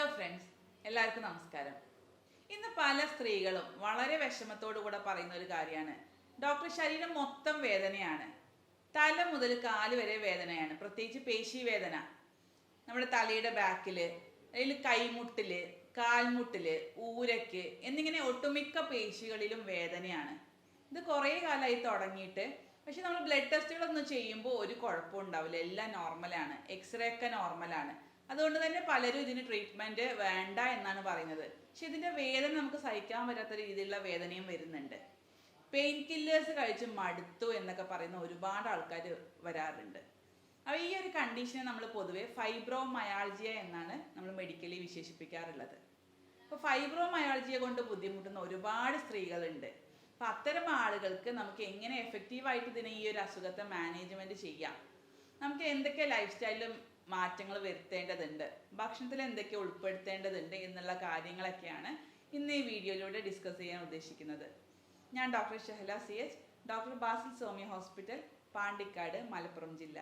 Hello friends എല്ലാവർക്കും നമസ്കാരം. ഇന്ന് പല സ്ത്രീകളും വളരെ വിഷമത്തോടു കൂടെ പറയുന്ന ഒരു കാര്യമാണ്. ഡോക്ടർ ശരീരം മൊത്തം വേദനയാണ്. തല മുതൽ കാൽ വരെ വേദനയാണ്. പ്രത്യേകിച്ച് പേശി വേദന. നമ്മുടെ തലയുടെ ബാക്കിൽ അല്ലെങ്കിൽ കൈമുട്ടിൽ കാൽമുട്ടിൽ ഊരക്ക് എന്നിങ്ങനെ ഒട്ടുമിക്ക പേശികളിലും വേദനയാണ്. ഇത് കുറേ കാലമായി തുടങ്ങിയിട്ട് പക്ഷെ നമ്മൾ ബ്ലഡ് ടെസ്റ്റുകളൊന്നും ചെയ്യുമ്പോൾ ഒരു കുഴപ്പവും ഉണ്ടാവില്ല. എല്ലാം നോർമലാണ് എക്സ്റേ ഒക്കെ നോർമലാണ് അതുകൊണ്ട് തന്നെ പലരും ഇതിന് ട്രീറ്റ്മെന്റ് വേണ്ട എന്നാണ് പറയുന്നത്. പക്ഷെ ഇതിന്റെ വേദന നമുക്ക് സഹിക്കാൻ പറ്റാത്ത രീതിയിലുള്ള വേദനയും വരുന്നുണ്ട്. പെയിൻ കില്ലേഴ്സ് കഴിച്ച് മടുത്തു എന്നൊക്കെ പറയുന്ന ഒരുപാട് ആൾക്കാർ വരാറുണ്ട്. അപ്പോൾ ഈ ഒരു കണ്ടീഷനെ നമ്മൾ പൊതുവെ ഫൈബ്രോ മയാൾജിയ എന്നാണ് നമ്മൾ മെഡിക്കലി വിശേഷിപ്പിക്കാറുള്ളത്. അപ്പോൾ ഫൈബ്രോ മയാൾജിയ കൊണ്ട് ബുദ്ധിമുട്ടുന്ന ഒരുപാട് സ്ത്രീകളുണ്ട്. അപ്പോൾ അത്തരം ആളുകൾക്ക് നമുക്ക് എങ്ങനെ എഫക്റ്റീവായിട്ട് ഇതിനെ ഈ ഒരു അസുഖത്തെ മാനേജ്മെന്റ് ചെയ്യാം? നമുക്ക് എന്തൊക്കെ ലൈഫ് സ്റ്റൈലിലും മാറ്റങ്ങൾ വരുത്തേണ്ടതുണ്ട്. ഭക്ഷണത്തിൽ എന്തൊക്കെ ഉൾപ്പെടുത്തേണ്ടതുണ്ട് എന്നുള്ള കാര്യങ്ങളൊക്കെയാണ് ഇന്ന് ഈ വീഡിയോയിലൂടെ ഡിസ്കസ് ചെയ്യാൻ ഉദ്ദേശിക്കുന്നത്. ഞാൻ doctor Shahala C H doctor Basil Somy hospital Pandikkad Malappuram ജില്ല.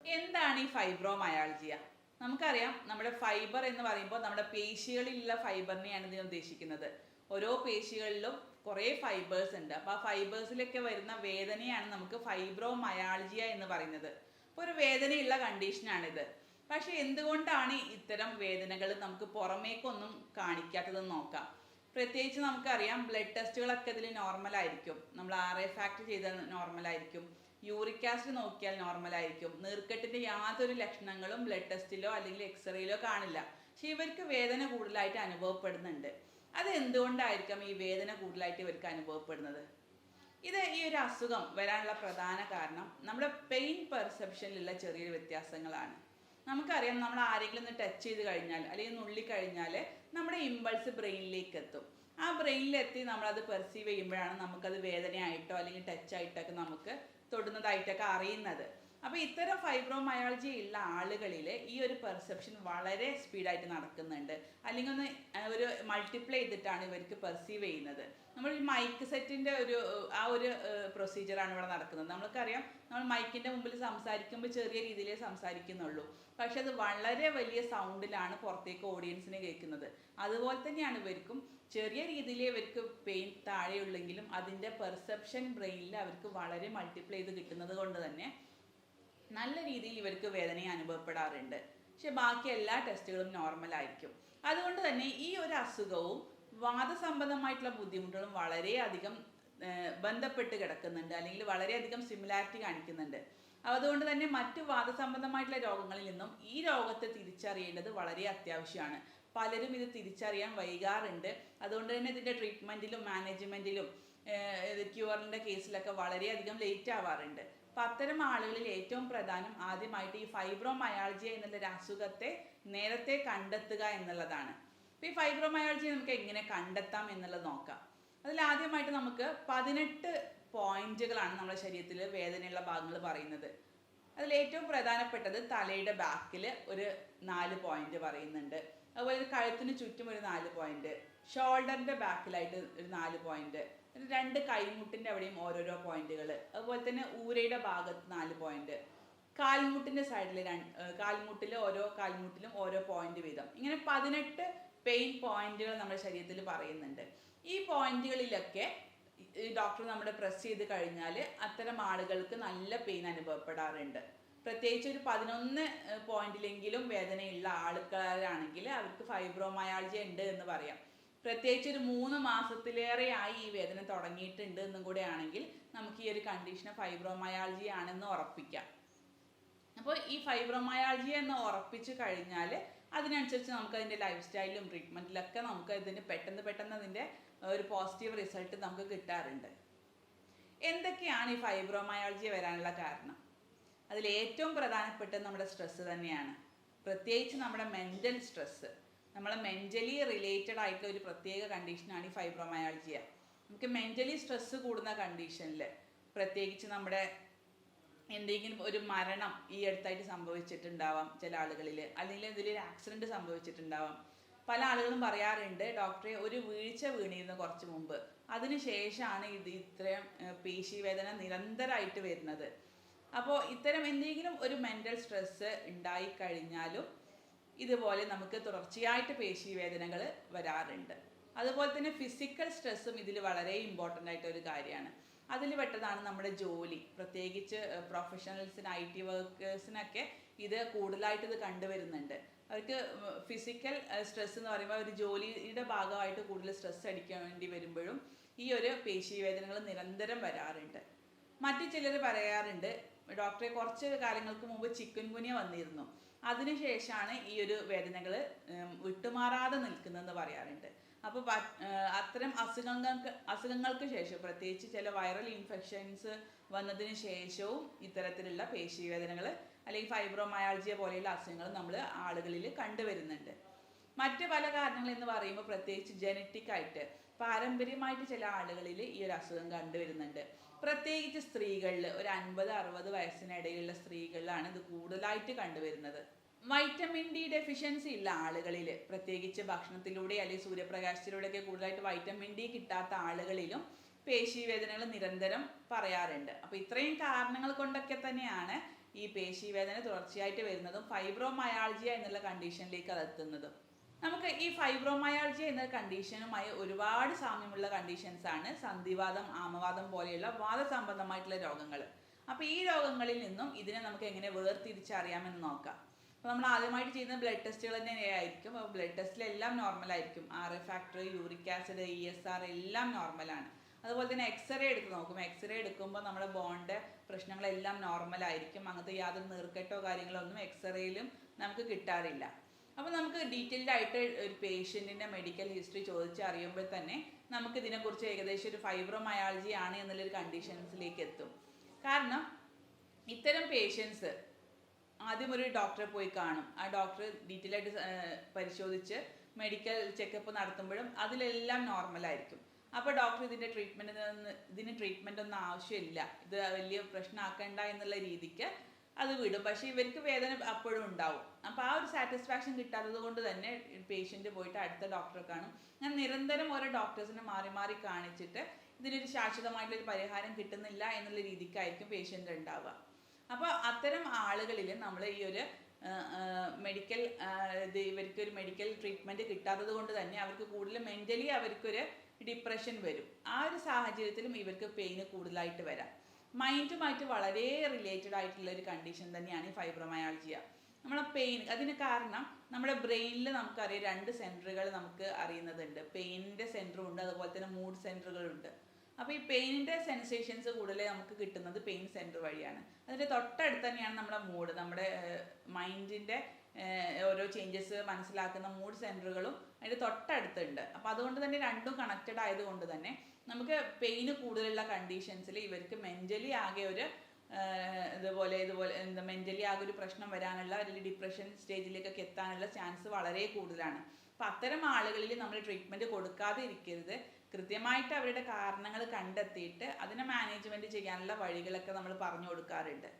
എന്താണ് ഈ ഫൈബ്രോമയാൾജിയ? നമുക്കറിയാം നമ്മുടെ ഫൈബർ എന്ന് പറയുമ്പോൾ നമ്മുടെ പേശികളിലുള്ള ഫൈബറിനെയാണ് ഇതിന് ഉദ്ദേശിക്കുന്നത്. ഓരോ പേശികളിലും കുറേ ഫൈബേഴ്സ് ഉണ്ട്. അപ്പോൾ ആ ഫൈബേഴ്സിലൊക്കെ വരുന്ന വേദനയാണ് നമുക്ക് ഫൈബ്രോ മയാൾജിയ എന്ന് പറയുന്നത്. അപ്പോൾ ഒരു വേദനയുള്ള കണ്ടീഷനാണിത് പക്ഷെ എന്തുകൊണ്ടാണ് ഇത്തരം വേദനകൾ നമുക്ക് പുറമേക്കൊന്നും കാണിക്കാത്തതെന്ന് നോക്കാം. പ്രത്യേകിച്ച് നമുക്കറിയാം ബ്ലഡ് ടെസ്റ്റുകളൊക്കെ ഇതിൽ നോർമൽ ആയിരിക്കും. നമ്മൾ ആർ എ ഫാക്ട് ചെയ്താൽ നോർമൽ ആയിരിക്കും. യൂറിക് ആസിഡ് നോക്കിയാൽ നോർമൽ ആയിരിക്കും. നീർക്കെട്ടിന്റെ യാതൊരു ലക്ഷണങ്ങളും ബ്ലഡ് ടെസ്റ്റിലോ അല്ലെങ്കിൽ എക്സ്റേയിലോ കാണില്ല. പക്ഷേ ഇവർക്ക് വേദന കൂടുതലായിട്ട് അനുഭവപ്പെടുന്നുണ്ട്. അത് എന്തുകൊണ്ടായിരിക്കാം ഈ വേദന കൂടുതലായിട്ട് ഇവർക്ക് അനുഭവപ്പെടുന്നത്? ഇത് ഈ ഒരു അസുഖം വരാനുള്ള പ്രധാന കാരണം നമ്മുടെ പെയിൻ പെർസെപ്ഷനിലുള്ള ചെറിയൊരു വ്യത്യാസങ്ങളാണ്. നമുക്കറിയാം നമ്മൾ ആരെങ്കിലും ഒന്ന് ടച്ച് ചെയ്ത് കഴിഞ്ഞാൽ അല്ലെങ്കിൽ നുള്ളി കഴിഞ്ഞാൽ നമ്മുടെ ഇമ്പൾസ് ബ്രെയിനിലേക്ക് എത്തും. ആ ബ്രെയിനിലെത്തി നമ്മളത് പെർസീവ് ചെയ്യുമ്പോഴാണ് നമുക്കത് വേദനയായിട്ടോ അല്ലെങ്കിൽ ടച്ചായിട്ടൊക്കെ നമുക്ക് തൊടുന്നതായിട്ടൊക്കെ അറിയുന്നത്. അപ്പോൾ ഇത്തരം ഫൈബ്രോമയാൾജി ഉള്ള ആളുകളിൽ ഈ ഒരു പെർസെപ്ഷൻ വളരെ സ്പീഡായിട്ട് നടക്കുന്നുണ്ട്. അല്ലെങ്കിൽ ഒന്ന് ഒരു മൾട്ടിപ്ലൈ ചെയ്തിട്ടാണ് ഇവർക്ക് പെർസീവ് ചെയ്യുന്നത്. നമ്മൾ ഈ മൈക്ക് സെറ്റിന്റെ ഒരു ആ ഒരു പ്രൊസീജിയറാണ് ഇവിടെ നടക്കുന്നത്. നമ്മൾക്കറിയാം നമ്മൾ മൈക്കിന്റെ മുമ്പിൽ സംസാരിക്കുമ്പോൾ ചെറിയ രീതിയിലേ സംസാരിക്കുന്നുള്ളൂ. പക്ഷെ അത് വളരെ വലിയ സൗണ്ടിലാണ് പുറത്തേക്ക് ഓഡിയൻസിന് കേൾക്കുന്നത്. അതുപോലെ തന്നെയാണ് ഇവർക്കും ചെറിയ രീതിയിൽ ഇവർക്ക് പെയിൻ താഴെയുള്ളെങ്കിലും അതിന്റെ പെർസെപ്ഷൻ ബ്രെയിനിൽ അവർക്ക് വളരെ മൾട്ടിപ്ലൈ ചെയ്ത് കിട്ടുന്നത് കൊണ്ട് തന്നെ നല്ല രീതിയിൽ ഇവർക്ക് വേദന അനുഭവപ്പെടാറുണ്ട്. പക്ഷെ ബാക്കി എല്ലാ ടെസ്റ്റുകളും നോർമൽ ആയിരിക്കും. അതുകൊണ്ട് തന്നെ ഈ ഒരു അസുഖവും വാദസംബന്ധമായിട്ടുള്ള ബുദ്ധിമുട്ടുകളും വളരെയധികം ബന്ധപ്പെട്ട് കിടക്കുന്നുണ്ട്. അല്ലെങ്കിൽ വളരെയധികം സിമിലാരിറ്റി കാണിക്കുന്നുണ്ട്. അതുകൊണ്ട് തന്നെ മറ്റു വാദസംബന്ധമായിട്ടുള്ള രോഗങ്ങളിൽ നിന്നും ഈ രോഗത്തെ തിരിച്ചറിയേണ്ടത് വളരെ അത്യാവശ്യമാണ്. പലരും ഇത് തിരിച്ചറിയാൻ വൈകാറുണ്ട്. അതുകൊണ്ട് തന്നെ ഇതിന്റെ ട്രീറ്റ്മെന്റിലും മാനേജ്മെന്റിലും ക്യൂറിന്റെ കേസിലൊക്കെ വളരെയധികം ലേറ്റ് ആവാറുണ്ട്. അപ്പം അത്തരം ആളുകളിൽ ഏറ്റവും പ്രധാനം ആദ്യമായിട്ട് ഈ ഫൈബ്രോമയാൾജിയ എന്നുള്ള അസുഖത്തെ നേരത്തെ കണ്ടെത്തുക എന്നുള്ളതാണ്. അപ്പോൾ ഈ ഫൈബ്രോമയാൾജിയ നമുക്ക് എങ്ങനെ കണ്ടെത്താം എന്നുള്ളത് നോക്കാം. അതിൽ ആദ്യമായിട്ട് നമുക്ക് പതിനെട്ട് പോയിന്റുകളാണ് നമ്മുടെ ശരീരത്തിൽ വേദനയുള്ള ഭാഗങ്ങൾ പറയുന്നത്. അതിൽ ഏറ്റവും പ്രധാനപ്പെട്ടത് തലയുടെ ബാക്കിൽ ഒരു നാല് പോയിന്റ് പറയുന്നുണ്ട്. അതുപോലെ കഴുത്തിന് ചുറ്റും ഒരു നാല് പോയിന്റ് ഷോൾഡറിന്റെ ബാക്കിലായിട്ട് ഒരു നാല് പോയിന്റ് രണ്ട് കൈമുട്ടിന്റെ അവിടെയും ഓരോരോ പോയിന്റുകൾ അതുപോലെ തന്നെ ഊരയുടെ ഭാഗത്ത് നാല് പോയിന്റ് കാൽമുട്ടിന്റെ സൈഡിൽ രണ്ട് കാൽമുട്ടിൽ ഓരോ കാൽമുട്ടിലും ഓരോ പോയിന്റ് വീതം. ഇങ്ങനെ പതിനെട്ട് പെയിൻ പോയിന്റുകൾ നമ്മുടെ ശരീരത്തിൽ പറയുന്നുണ്ട്. ഈ പോയിന്റുകളിലൊക്കെ ഡോക്ടർ നമ്മുടെ പ്രസ് ചെയ്ത് കഴിഞ്ഞാൽ അത്തരം ആളുകൾക്ക് നല്ല പെയിൻ അനുഭവപ്പെടാറുണ്ട്. പ്രത്യേകിച്ച് ഒരു പതിനൊന്ന് പോയിന്റിലെങ്കിലും വേദനയുള്ള ആളുകളാണെങ്കിൽ അവർക്ക് ഫൈബ്രോമയാൾജിയ ഉണ്ട് എന്ന് പറയാം. പ്രത്യേകിച്ച് ഒരു മൂന്ന് മാസത്തിലേറെയായി ഈ വേദന തുടങ്ങിയിട്ടുണ്ട് എന്നും കൂടെ ആണെങ്കിൽ നമുക്ക് ഈ ഒരു കണ്ടീഷനെ ഫൈബ്രോമയാൾജി ആണെന്ന് ഉറപ്പിക്കാം. അപ്പോൾ ഈ ഫൈബ്രോമയാൾജി എന്ന് ഉറപ്പിച്ചു കഴിഞ്ഞാൽ അതിനനുസരിച്ച് നമുക്ക് അതിന്റെ ലൈഫ് സ്റ്റൈലും ട്രീറ്റ്മെന്റിലൊക്കെ നമുക്ക് ഇതിന് പെട്ടെന്ന് പെട്ടെന്ന് അതിന്റെ ഒരു പോസിറ്റീവ് റിസൾട്ട് നമുക്ക് കിട്ടാറുണ്ട്. എന്തൊക്കെയാണ് ഈ ഫൈബ്രോമയാൾജി വരാനുള്ള കാരണം? അതിൽ ഏറ്റവും പ്രധാനപ്പെട്ടത് നമ്മുടെ സ്ട്രെസ്സ് തന്നെയാണ്. പ്രത്യേകിച്ച് നമ്മുടെ മെന്റൽ സ്ട്രെസ്സ് നമ്മളെ മെന്റലി റിലേറ്റഡ് ആയിട്ടുള്ള ഒരു പ്രത്യേക കണ്ടീഷനാണ് ഈ ഫൈബ്രോമയാൾജിയ നമുക്ക് മെന്റലി സ്ട്രെസ്സ് കൂടുന്ന കണ്ടീഷനിൽ പ്രത്യേകിച്ച് നമ്മുടെ എന്തെങ്കിലും ഒരു മരണം ഈ അടുത്തായിട്ട് സംഭവിച്ചിട്ടുണ്ടാവാം ചില ആളുകളിൽ അല്ലെങ്കിൽ എന്തെങ്കിലും ഒരു ആക്സിഡന്റ് സംഭവിച്ചിട്ടുണ്ടാവാം. പല ആളുകളും പറയാറുണ്ട് ഡോക്ടറെ ഒരു വീഴ്ച വീണിരുന്നു കുറച്ച് മുമ്പ്. അതിനുശേഷമാണ് ഇത് ഇത്രയും ഏഹ്, പേശി വേദന നിരന്തരമായിട്ട് വരുന്നത്. അപ്പോൾ ഇത്തരം എന്തെങ്കിലും ഒരു മെന്റൽ സ്ട്രെസ്സ് ഉണ്ടായിക്കഴിഞ്ഞാലും ഇതുപോലെ നമുക്ക് തുടർച്ചയായിട്ട് പേശീവേദനകൾ വരാറുണ്ട്. അതുപോലെ തന്നെ ഫിസിക്കൽ സ്ട്രെസ്സും ഇതിൽ വളരെ ഇമ്പോർട്ടന്റ് ആയിട്ട് ഒരു കാര്യമാണ്. അതിൽ പെട്ടതാണ് നമ്മുടെ ജോലി. പ്രത്യേകിച്ച് പ്രൊഫഷണൽസിന് ഐ ടി വർക്കേഴ്സിനൊക്കെ ഇത് കൂടുതലായിട്ട് ഇത് കണ്ടുവരുന്നുണ്ട്. അവർക്ക് ഫിസിക്കൽ സ്ട്രെസ് എന്ന് പറയുമ്പോൾ ഒരു ജോലിയുടെ ഭാഗമായിട്ട് കൂടുതൽ സ്ട്രെസ് വേണ്ടി വരുമ്പോഴും ഈ ഒരു പേശീവേദനകൾ നിരന്തരം വരാറുണ്ട്. മറ്റു ചിലർ പറയാറുണ്ട് ഡോക്ടറെ കുറച്ച് കാലങ്ങൾക്ക് മുമ്പ് ചിക്കൻ ഗുനിയ വന്നിരുന്നു. അതിനുശേഷമാണ് ഈ ഒരു വേദനകൾ വിട്ടുമാറാതെ നിൽക്കുന്നതെന്ന് പറയാറുണ്ട്. അപ്പോൾ അത്തരം അസുഖങ്ങൾക്ക് അസുഖങ്ങൾക്ക് ശേഷം പ്രത്യേകിച്ച് ചില വൈറൽ ഇൻഫെക്ഷൻസ് വന്നതിന് ശേഷവും ഇത്തരത്തിലുള്ള പേശീവേദനകൾ അല്ലെങ്കിൽ ഫൈബ്രോമയാൾജിയ പോലെയുള്ള അസുഖങ്ങൾ നമ്മൾ ആളുകളിൽ കണ്ടുവരുന്നുണ്ട്. മറ്റ് പല കാരണങ്ങൾ എന്ന് പറയുമ്പോൾ പ്രത്യേകിച്ച് ജനറ്റിക് ആയിട്ട് പാരമ്പര്യമായിട്ട് ചില ആളുകളിൽ ഈ ഒരു അസുഖം കണ്ടുവരുന്നുണ്ട്. പ്രത്യേകിച്ച് സ്ത്രീകളിൽ ഒരു അൻപത് അറുപത് വയസ്സിനിടയിലുള്ള സ്ത്രീകളിലാണ് ഇത് കൂടുതലായിട്ട് കണ്ടുവരുന്നത്. വൈറ്റമിൻ ഡി ഡെഫിഷ്യൻസി ഉള്ള ആളുകളിൽ പ്രത്യേകിച്ച് ഭക്ഷണത്തിലൂടെ അല്ലെങ്കിൽ സൂര്യപ്രകാശത്തിലൂടെയൊക്കെ കൂടുതലായിട്ട് വൈറ്റമിൻ ഡി കിട്ടാത്ത ആളുകളിലും പേശീവേദനകൾ നിരന്തരം പറയാറുണ്ട്. അപ്പോൾ ഇത്രയും കാരണങ്ങൾ കൊണ്ടൊക്കെ തന്നെയാണ് ഈ പേശീവേദന തുടർച്ചയായിട്ട് വരുന്നതും ഫൈബ്രോമയാൾജിയ എന്നുള്ള കണ്ടീഷനിലേക്ക് അത് എത്തുന്നതും. നമുക്ക് ഈ ഫൈബ്രോമയാൾജി എന്ന കണ്ടീഷനുമായി ഒരുപാട് സാമ്യമുള്ള കണ്ടീഷൻസ് ആണ്. സന്ധിവാദം ആമവാദം പോലെയുള്ള വാദസംബന്ധമായിട്ടുള്ള രോഗങ്ങൾ അപ്പോൾ ഈ രോഗങ്ങളിൽ നിന്നും ഇതിനെ നമുക്ക് എങ്ങനെ വേർതിരിച്ചറിയാമെന്ന് നോക്കാം. അപ്പോൾ നമ്മൾ ആദ്യമായിട്ട് ചെയ്യുന്ന ബ്ലഡ് ടെസ്റ്റുകൾ തന്നെ ആയിരിക്കും. അപ്പോൾ ബ്ലഡ് ടെസ്റ്റിലെല്ലാം നോർമൽ ആയിരിക്കും. R A factor uric acid E S R എല്ലാം നോർമലാണ് അതുപോലെ തന്നെ എക്സ്റേ എടുത്ത് നോക്കും. എക്സ്റേ എടുക്കുമ്പോൾ നമ്മുടെ ബോണിന്റെ പ്രശ്നങ്ങളെല്ലാം നോർമൽ ആയിരിക്കും. അങ്ങനത്തെ യാതൊരു നീർക്കെട്ടോ കാര്യങ്ങളോ ഒന്നും എക്സ്റേയിലും നമുക്ക് കിട്ടാറില്ല. അപ്പോൾ നമുക്ക് ഡീറ്റെയിൽഡ് ആയിട്ട് ഒരു പേഷ്യന്റിന്റെ മെഡിക്കൽ ഹിസ്റ്ററി ചോദിച്ച് അറിയുമ്പോൾ തന്നെ നമുക്ക് ഇതിനെക്കുറിച്ച് ഏകദേശം ഒരു ഫൈബ്രോമയാൾജി ആണ് എന്നുള്ളൊരു കണ്ടീഷൻസിലേക്ക് എത്തും. കാരണം ഇത്തരം പേഷ്യൻസ് ആദ്യം ഒരു ഡോക്ടറെ പോയി കാണും. ആ ഡോക്ടർ ഡീറ്റെയിൽ ആയിട്ട് പരിശോധിച്ച് മെഡിക്കൽ ചെക്കപ്പ് നടത്തുമ്പോഴും അതിലെല്ലാം നോർമലായിരിക്കും അപ്പോൾ ഡോക്ടർ ഇതിന്റെ ട്രീറ്റ്മെന്റ് ഇതിന് ട്രീറ്റ്മെന്റ് ഒന്നും ആവശ്യമില്ല. ഇത് വലിയ പ്രശ്നമാക്കേണ്ട എന്നുള്ള രീതിക്ക് അത് വിടും. പക്ഷേ ഇവർക്ക് വേദന അപ്പോഴും ഉണ്ടാവും. അപ്പോൾ ആ ഒരു സാറ്റിസ്ഫാക്ഷൻ കിട്ടാത്തത് കൊണ്ട് തന്നെ പേഷ്യന്റ് പോയിട്ട് അടുത്ത ഡോക്ടറെ കാണും. ഞാൻ നിരന്തരം ഓരോ ഡോക്ടേഴ്സിനെ മാറി മാറി കാണിച്ചിട്ട് ഇതിനൊരു ശാശ്വതമായിട്ടുള്ളൊരു പരിഹാരം കിട്ടുന്നില്ല എന്നുള്ള രീതിക്കായിരിക്കും പേഷ്യന്റ് ഉണ്ടാവുക. അപ്പോൾ അത്തരം ആളുകളിൽ നമ്മൾ ഈ ഒരു മെഡിക്കൽ ഇത് ഇവർക്ക് ഒരു മെഡിക്കൽ ട്രീറ്റ്മെന്റ് കിട്ടാത്തത് കൊണ്ട് തന്നെ അവർക്ക് കൂടുതൽ മെന്റലി അവർക്കൊരു ഡിപ്രഷൻ വരും. ആ ഒരു സാഹചര്യത്തിലും ഇവർക്ക് പെയിന് കൂടുതലായിട്ട് വരാം. മൈൻഡുമായിട്ട് വളരെ റിലേറ്റഡ് ആയിട്ടുള്ള ഒരു കണ്ടീഷൻ തന്നെയാണ് ഈ ഫൈബ്രോമയാൾജിയ നമ്മളെ പെയിൻ അതിന് കാരണം നമ്മുടെ ബ്രെയിനിൽ നമുക്കറിയാം രണ്ട് സെന്ററുകൾ നമുക്ക് അറിയുന്നതുണ്ട്. പെയിനിന്റെ സെന്ററും ഉണ്ട് അതുപോലെ തന്നെ മൂഡ് സെന്ററുകളുണ്ട് അപ്പോൾ ഈ പെയിനിന്റെ സെൻസേഷൻസ് കൂടുതൽ നമുക്ക് കിട്ടുന്നത് പെയിൻ സെന്റർ വഴിയാണ്. അതിന്റെ തൊട്ടടുത്ത് തന്നെയാണ് നമ്മുടെ മൂഡ് നമ്മുടെ മൈൻഡിന്റെ ഓരോ ചേഞ്ചസ് മനസ്സിലാക്കുന്ന മൂഡ് സെന്ററുകളും അതിന്റെ തൊട്ടടുത്തുണ്ട്. അപ്പോൾ അതുകൊണ്ട് തന്നെ രണ്ടും കണക്റ്റഡ് ആയതുകൊണ്ട് തന്നെ നമുക്ക് പെയിന് കൂടുതലുള്ള കണ്ടീഷൻസിൽ ഇവർക്ക് മെന്റലി ആകെ ഒരു ഇതുപോലെ ഇതുപോലെ എന്താ മെന്റലി ആകെ ഒരു പ്രശ്നം വരാനുള്ള അല്ലെങ്കിൽ ഡിപ്രഷൻ സ്റ്റേജിലേക്കൊക്കെ എത്താനുള്ള ചാൻസ് വളരെ കൂടുതലാണ്. അപ്പം അത്തരം ആളുകളിൽ നമ്മൾ ട്രീറ്റ്മെന്റ് കൊടുക്കാതെ ഇരിക്കരുത് കൃത്യമായിട്ട് അവരുടെ കാരണങ്ങൾ കണ്ടെത്തിയിട്ട് അതിനെ മാനേജ്മെന്റ് ചെയ്യാനുള്ള വഴികളൊക്കെ നമ്മൾ പറഞ്ഞു കൊടുക്കാറുണ്ട്.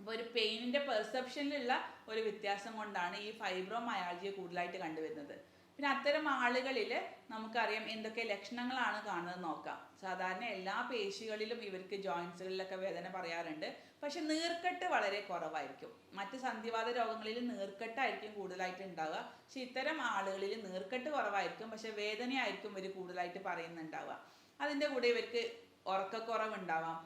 അപ്പോൾ ഒരു പെയിനിന്റെ പെർസെപ്ഷനിലുള്ള ഒരു വ്യത്യാസം കൊണ്ടാണ് ഈ ഫൈബ്രോമയാൾജിയ കൂടുതലായിട്ട് കണ്ടുവരുന്നത്. പിന്നെ അത്തരം ആളുകളിൽ നമുക്കറിയാം എന്തൊക്കെ ലക്ഷണങ്ങളാണ് കാണുന്നത് നോക്കാം. സാധാരണ എല്ലാ പേശികളിലും ഇവർക്ക് ജോയിൻസുകളിലൊക്കെ വേദന പറയാറുണ്ട്. പക്ഷെ നീർക്കെട്ട് വളരെ കുറവായിരിക്കും. മറ്റ് സന്ധിവാത രോഗങ്ങളിൽ നീർക്കെട്ടായിരിക്കും കൂടുതലായിട്ട് ഉണ്ടാവുക. പക്ഷെ ഇത്തരം ആളുകളിൽ നീർക്കെട്ട് കുറവായിരിക്കും. പക്ഷെ വേദനയായിരിക്കും ഇവർ കൂടുതലായിട്ട് പറയുന്നുണ്ടാവുക. അതിന്റെ കൂടെ ഇവർക്ക് ഉറക്കക്കുറവ് ഉണ്ടാവാം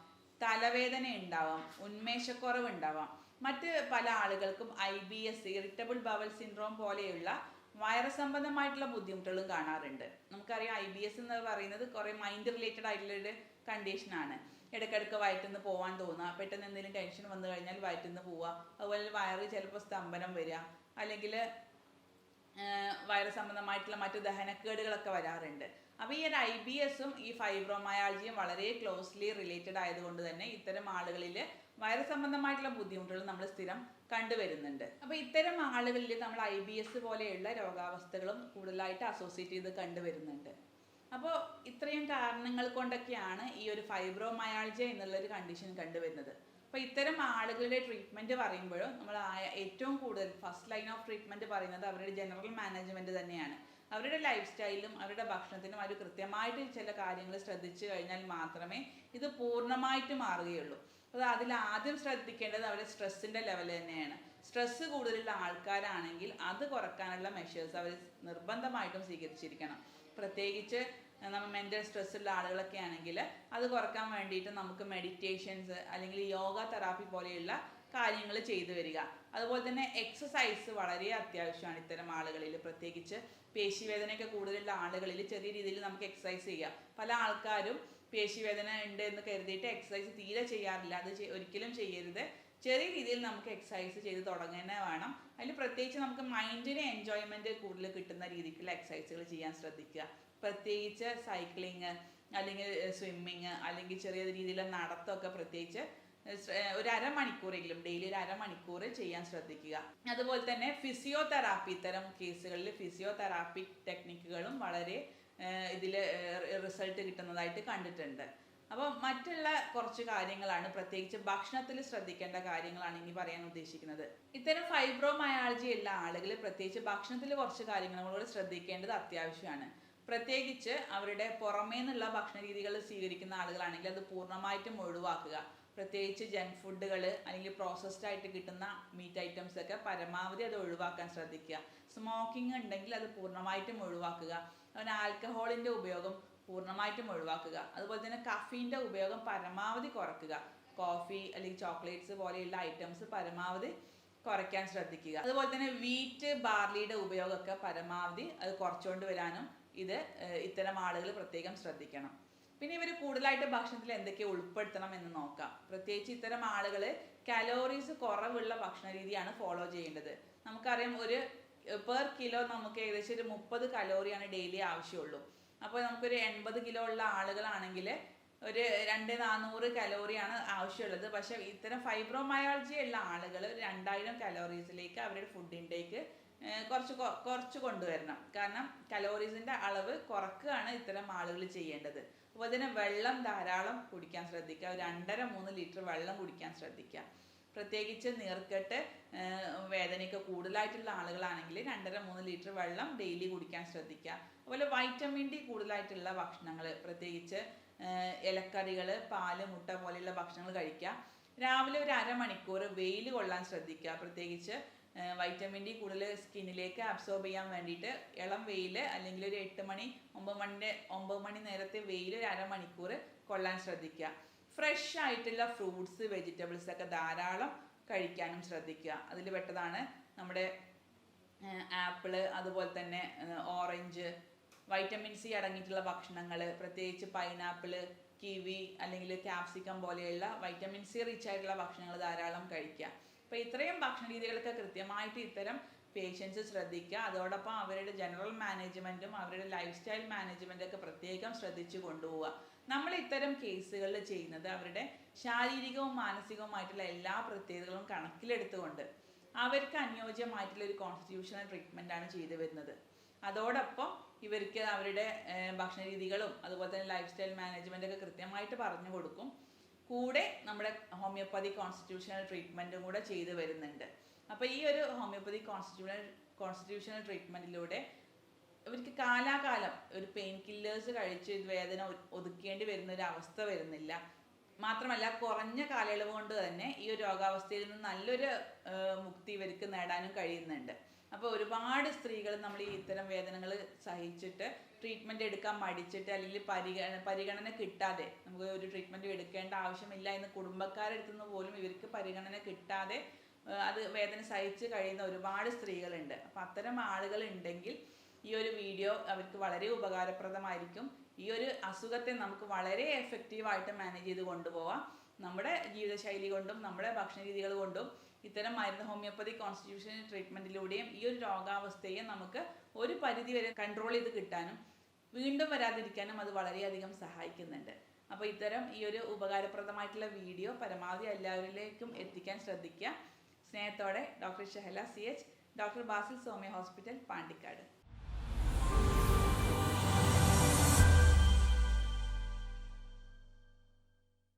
തലവേദന ഉണ്ടാവാം ഉന്മേഷക്കുറവ് ഉണ്ടാവാം മറ്റ് പല ആളുകൾക്കും I B S irritable bowel syndrome പോലെയുള്ള വൈറസ് സംബന്ധമായിട്ടുള്ള ബുദ്ധിമുട്ടുകളും കാണാറുണ്ട്. നമുക്കറിയാം ഐ ബി എസ് എന്ന് പറയുന്നത് കുറേ മൈൻഡ് റിലേറ്റഡ് ആയിട്ടുള്ളൊരു കണ്ടീഷനാണ് ഇടയ്ക്കിടയ്ക്ക് വയറ്റുനിന്ന് പോകാൻ തോന്നുക പെട്ടെന്ന് എന്തെങ്കിലും ടെൻഷൻ വന്നു കഴിഞ്ഞാൽ വയറ്റിൽ നിന്ന് പോവുക അതുപോലെ വയറ് ചിലപ്പോൾ സ്തംഭനം വരിക അല്ലെങ്കിൽ വൈറസ് സംബന്ധമായിട്ടുള്ള മറ്റു ദഹനക്കേടുകളൊക്കെ വരാറുണ്ട്. അപ്പോൾ ഈ ഒരു ഐ ബി എസും ഈ ഫൈബ്രോമയാൾജിയും വളരെ ക്ലോസ്ലി റിലേറ്റഡ് ആയതുകൊണ്ട് തന്നെ ഇത്തരം ആളുകളിൽ വൈറസ് സംബന്ധമായിട്ടുള്ള ബുദ്ധിമുട്ടുകൾ നമ്മൾ സ്ഥിരം കണ്ടുവരുന്നുണ്ട്. അപ്പോൾ ഇത്തരം ആളുകളിൽ നമ്മൾ ഐ ബി എസ് പോലെയുള്ള രോഗാവസ്ഥകളും കൂടുതലായിട്ട് അസോസിയേറ്റ് ചെയ്ത് കണ്ടുവരുന്നുണ്ട്. അപ്പോൾ ഇത്രയും കാരണങ്ങൾ കൊണ്ടൊക്കെയാണ് ഈ ഒരു ഫൈബ്രോമയാൾജിയ എന്നുള്ളൊരു കണ്ടീഷൻ കണ്ടുവരുന്നത്. അപ്പോൾ ഇത്തരം ആളുകളുടെ ട്രീറ്റ്മെന്റ് പറയുമ്പോഴും നമ്മൾ ഏറ്റവും കൂടുതൽ ഫസ്റ്റ് ലൈൻ ഓഫ് ട്രീറ്റ്മെന്റ് പറയുന്നത് അവരുടെ ജനറൽ മാനേജ്മെന്റ് തന്നെയാണ്. അവരുടെ ലൈഫ് സ്റ്റൈലും അവരുടെ ഭക്ഷണത്തിനും അവർ കൃത്യമായിട്ട് ചില കാര്യങ്ങൾ ശ്രദ്ധിച്ചു കഴിഞ്ഞാൽ മാത്രമേ ഇത് പൂർണമായിട്ട് മാറുകയുള്ളൂ. അപ്പോൾ അതിൽ ആദ്യം ശ്രദ്ധിക്കേണ്ടത് അവരുടെ സ്ട്രെസ്സിന്റെ ലെവൽ തന്നെയാണ്. സ്ട്രെസ്സ് കൂടുതലുള്ള ആൾക്കാരാണെങ്കിൽ അത് കുറക്കാനുള്ള മെഷേഴ്സ് അവർ നിർബന്ധമായിട്ടും സ്വീകരിച്ചിരിക്കണം. പ്രത്യേകിച്ച് നമ്മൾ മെന്റൽ സ്ട്രെസ് ഉള്ള ആളുകളൊക്കെ ആണെങ്കിൽ അത് കുറയ്ക്കാൻ വേണ്ടിയിട്ട് നമുക്ക് മെഡിറ്റേഷൻസ് അല്ലെങ്കിൽ യോഗ തെറാപ്പി പോലെയുള്ള കാര്യങ്ങൾ ചെയ്തു വരിക. അതുപോലെ തന്നെ എക്സസൈസ് വളരെ അത്യാവശ്യമാണ് ഇത്തരം ആളുകളിൽ. പ്രത്യേകിച്ച് പേശിവേദനയൊക്കെ കൂടുതലുള്ള ആളുകളിൽ ചെറിയ രീതിയിൽ നമുക്ക് എക്സസൈസ് ചെയ്യാം. പല ആൾക്കാരും പേശിവേദന ഉണ്ട് എന്ന് കരുതിയിട്ട് എക്സസൈസ് തീരെ ചെയ്യാറില്ല. അത് ഒരിക്കലും ചെയ്യരുത്. ചെറിയ രീതിയിൽ നമുക്ക് എക്സസൈസ് ചെയ്ത് തുടങ്ങുന്നേ വേണം. അതിൽ പ്രത്യേകിച്ച് നമുക്ക് മൈൻഡിന് എൻജോയ്മെന്റ് കൂടുതൽ കിട്ടുന്ന രീതിക്കുള്ള എക്സസൈസുകൾ ചെയ്യാൻ ശ്രദ്ധിക്കുക. പ്രത്യേകിച്ച് സൈക്ലിങ് അല്ലെങ്കിൽ സ്വിമ്മിങ് അല്ലെങ്കിൽ ചെറിയ രീതിയിലുള്ള നടത്തമൊക്കെ പ്രത്യേകിച്ച് ഒരു അരമണിക്കൂറെങ്കിലും ഡെയിലി ഒരു അരമണിക്കൂർ ചെയ്യാൻ ശ്രദ്ധിക്കുക. അതുപോലെ തന്നെ ഫിസിയോതെറാപ്പി ഇത്തരം കേസുകളിൽ ഫിസിയോതെറാപ്പി ടെക്നിക്കുകളും വളരെ ഇതിൽ റിസൾട്ട് കിട്ടുന്നതായിട്ട് കണ്ടിട്ടുണ്ട്. അപ്പോൾ മറ്റുള്ള കുറച്ച് കാര്യങ്ങളാണ് പ്രത്യേകിച്ച് ഭക്ഷണത്തിൽ ശ്രദ്ധിക്കേണ്ട കാര്യങ്ങളാണ് ഇനി പറയാൻ ഉദ്ദേശിക്കുന്നത്. ഇത്തരം ഫൈബ്രോമയാൾജി ഉള്ള ആളുകൾ പ്രത്യേകിച്ച് ഭക്ഷണത്തിൽ കുറച്ച് കാര്യങ്ങൾ കൂടെ ശ്രദ്ധിക്കേണ്ടത് അത്യാവശ്യമാണ്. പ്രത്യേകിച്ച് അവരുടെ പുറമേ നിന്നുള്ള ഭക്ഷണ രീതികൾ സ്വീകരിക്കുന്ന ആളുകളാണെങ്കിൽ അത് പൂർണമായിട്ടും ഒഴിവാക്കുക. പ്രത്യേകിച്ച് ജങ്ക് ഫുഡുകൾ അല്ലെങ്കിൽ പ്രോസസ്ഡ് ആയിട്ട് കിട്ടുന്ന മീറ്റ് ഐറ്റംസ് ഒക്കെ പരമാവധി അത് ഒഴിവാക്കാൻ ശ്രദ്ധിക്കുക. സ്മോക്കിംഗ് ഉണ്ടെങ്കിൽ അത് പൂർണമായിട്ടും ഒഴിവാക്കുക. അവന് ആൽക്കഹോളിന്റെ ഉപയോഗം പൂർണമായിട്ടും ഒഴിവാക്കുക. അതുപോലെ തന്നെ കഫീന്റെ ഉപയോഗം പരമാവധി കുറയ്ക്കുക കോഫി അല്ലെങ്കിൽ ചോക്ലേറ്റ്സ് പോലെയുള്ള ഐറ്റംസ് പരമാവധി കുറയ്ക്കാൻ ശ്രദ്ധിക്കുക. അതുപോലെ തന്നെ വീറ്റ് ബാർലിയുടെ ഉപയോഗമൊക്കെ പരമാവധി അത് കുറച്ചുകൊണ്ട് വരാനും ഇത് ഇത്തരം ആളുകൾ പ്രത്യേകം ശ്രദ്ധിക്കണം. പിന്നെ ഇവർ കൂടുതലായിട്ട് ഭക്ഷണത്തിൽ എന്തൊക്കെ ഉൾപ്പെടുത്തണം എന്ന് നോക്കാം. പ്രത്യേകിച്ച് ഇത്തരം ആളുകൾ കലോറീസ് കുറവുള്ള ഭക്ഷണ രീതിയാണ് ഫോളോ ചെയ്യേണ്ടത്. നമുക്കറിയാം ഒരു പെർ കിലോ നമുക്ക് ഏകദേശം ഒരു മുപ്പത് കലോറിയാണ് ഡെയിലി ആവശ്യമുള്ളൂ. അപ്പോൾ നമുക്കൊരു എൺപത് കിലോ ഉള്ള ആളുകളാണെങ്കിൽ ഒരു രണ്ട് നാനൂറ് കലോറിയാണ് ആവശ്യമുള്ളത്. പക്ഷെ ഇത്തരം ഫൈബ്രോമയോളജി ഉള്ള ആളുകൾ രണ്ടായിരം കലോറീസിലേക്ക് അവരുടെ ഫുഡ് ഇൻടേക്ക് കുറച്ച് കുറച്ച് കൊണ്ടുവരണം. കാരണം കലോറീസിന്റെ അളവ് കുറക്കുകയാണ് ഇത്തരം ആളുകൾ ചെയ്യേണ്ടത്. അതുപോലെ തന്നെ വെള്ളം ധാരാളം കുടിക്കാൻ ശ്രദ്ധിക്കുക. രണ്ടര മൂന്ന് ലിറ്റർ വെള്ളം കുടിക്കാൻ ശ്രദ്ധിക്കുക. പ്രത്യേകിച്ച് നീർക്കെട്ട് വേദനയ്ക്ക് കൂടുതലായിട്ടുള്ള ആളുകളാണെങ്കിൽ രണ്ടര മൂന്ന് ലിറ്റർ വെള്ളം ഡെയിലി കുടിക്കാൻ ശ്രദ്ധിക്കുക. അതുപോലെ വൈറ്റമിൻ ഡി കൂടുതലായിട്ടുള്ള ഭക്ഷണങ്ങൾ പ്രത്യേകിച്ച് ഇലക്കറികൾ പാൽ മുട്ട പോലെയുള്ള ഭക്ഷണങ്ങൾ കഴിക്കുക. രാവിലെ ഒരു അരമണിക്കൂർ വെയിൽ കൊള്ളാൻ ശ്രദ്ധിക്കുക. പ്രത്യേകിച്ച് വൈറ്റമിൻ ഡി കൂടുതൽ സ്കിന്നിലേക്ക് അബ്സോർബ് ചെയ്യാൻ വേണ്ടിയിട്ട് ഇളം വെയിൽ അല്ലെങ്കിൽ ഒരു എട്ട് മണി ഒമ്പത് മണിന്റെ ഒമ്പത് മണി നേരത്തെ വെയിൽ ഒരു അരമണിക്കൂർ കൊള്ളാൻ ശ്രദ്ധിക്കുക. ഫ്രഷ് ആയിട്ടുള്ള ഫ്രൂട്ട്സ് വെജിറ്റബിൾസ് ഒക്കെ ധാരാളം കഴിക്കാനും ശ്രദ്ധിക്കുക. അതിൽ പെട്ടതാണ് നമ്മുടെ ആപ്പിൾ അതുപോലെ തന്നെ ഓറഞ്ച് വൈറ്റമിൻ സി അടങ്ങിയിട്ടുള്ള ഭക്ഷണങ്ങൾ പ്രത്യേകിച്ച് പൈനാപ്പിൾ കിവി അല്ലെങ്കിൽ ക്യാപ്സിക്കം പോലെയുള്ള വൈറ്റമിൻ സി റിച്ച് ആയിട്ടുള്ള ഭക്ഷണങ്ങൾ ധാരാളം കഴിക്കുക. അപ്പോൾ ഇത്രയും ഭക്ഷണ രീതികളൊക്കെ കൃത്യമായിട്ട് ഇത്തരം പേഷ്യൻസ് ശ്രദ്ധിക്കുക. അതോടൊപ്പം അവരുടെ ജനറൽ മാനേജ്മെന്റും അവരുടെ ലൈഫ് സ്റ്റൈൽ മാനേജ്മെന്റും ഒക്കെ പ്രത്യേകം ശ്രദ്ധിച്ചു കൊണ്ടുപോവുക. നമ്മൾ ഇത്തരം കേസുകളിൽ ചെയ്യുന്നത് അവരുടെ ശാരീരികവും മാനസികവുമായിട്ടുള്ള എല്ലാ പ്രത്യേകതകളും കണക്കിലെടുത്തുകൊണ്ട് അവർക്ക് അനുയോജ്യമായിട്ടുള്ള ഒരു കോൺസ്റ്റിറ്റ്യൂഷണൽ ട്രീറ്റ്മെന്റ് ആണ് ചെയ്തു വരുന്നത്. അതോടൊപ്പം ഇവർക്ക് അവരുടെ ഭക്ഷണ രീതികളും അതുപോലെ തന്നെ ലൈഫ് സ്റ്റൈൽ മാനേജ്മെന്റൊക്കെ കൃത്യമായിട്ട് പറഞ്ഞു കൊടുക്കും. കൂടെ നമ്മുടെ ഹോമിയോപ്പതി കോൺസ്റ്റിറ്റ്യൂഷണൽ ട്രീറ്റ്മെന്റും കൂടെ ചെയ്തു വരുന്നുണ്ട്. അപ്പോൾ ഈ ഒരു ഹോമിയോപ്പതി കോൺസ്റ്റിറ്റ്യൂഷണൽ കോൺസ്റ്റിറ്റ്യൂഷണൽ ട്രീറ്റ്മെന്റിലൂടെ ഇവർക്ക് കാലാകാലം ഒരു പെയിൻ കില്ലേഴ്സ് കഴിച്ച് വേദന ഒതുക്കേണ്ടി വരുന്ന ഒരു അവസ്ഥ വരുന്നില്ല. മാത്രമല്ല കുറഞ്ഞ കാലയളവ് കൊണ്ട് തന്നെ ഈ ഒരു രോഗാവസ്ഥയിൽ നിന്ന് നല്ലൊരു മുക്തി ഇവർക്ക് നേടാനും കഴിയുന്നുണ്ട്. അപ്പോൾ ഒരുപാട് സ്ത്രീകൾ നമ്മൾ ഈ ഇത്തരം വേദനകൾ സഹിച്ചിട്ട് ട്രീറ്റ്മെന്റ് എടുക്കാൻ മടിച്ചിട്ട് അല്ലെങ്കിൽ പരിഗണ പരിഗണന കിട്ടാതെ നമുക്ക് ഒരു ട്രീറ്റ്മെന്റ് എടുക്കേണ്ട ആവശ്യമില്ല എന്ന് കുടുംബക്കാരെടുത്തുനിന്ന് പോലും ഇവർക്ക് പരിഗണന കിട്ടാതെ അത് വേദന സഹിച്ച് കഴിയുന്ന ഒരുപാട് സ്ത്രീകളുണ്ട്. അപ്പം അത്തരം ആളുകൾ ഉണ്ടെങ്കിൽ ഈ ഒരു വീഡിയോ അവർക്ക് വളരെ ഉപകാരപ്രദമായിരിക്കും. ഈ ഒരു അസുഖത്തെ നമുക്ക് വളരെ എഫക്റ്റീവായിട്ട് മാനേജ് ചെയ്ത് കൊണ്ടുപോവാം. നമ്മുടെ ജീവിതശൈലി കൊണ്ടും നമ്മുടെ ഭക്ഷണ രീതികൾ കൊണ്ടും ഇത്തരം മരുന്ന് ഹോമിയോപ്പതി കോൺസ്റ്റിറ്റ്യൂഷൻ ട്രീറ്റ്മെന്റിലൂടെയും ഈ ഒരു രോഗാവസ്ഥയെ നമുക്ക് ഒരു പരിധി വരെ കൺട്രോൾ ചെയ്ത് കിട്ടാനും വീണ്ടും വരാതിരിക്കാനും അത് വളരെയധികം സഹായിക്കുന്നുണ്ട്. അപ്പോൾ ഇത്തരം ഈ ഒരു ഉപകാരപ്രദമായിട്ടുള്ള വീഡിയോ പരമാവധി എല്ലാവരിലേക്കും എത്തിക്കാൻ ശ്രദ്ധിക്കുക. സ്നേഹത്തോടെ doctor Shahala C H doctor Basil Soumya hospital Pandikkad.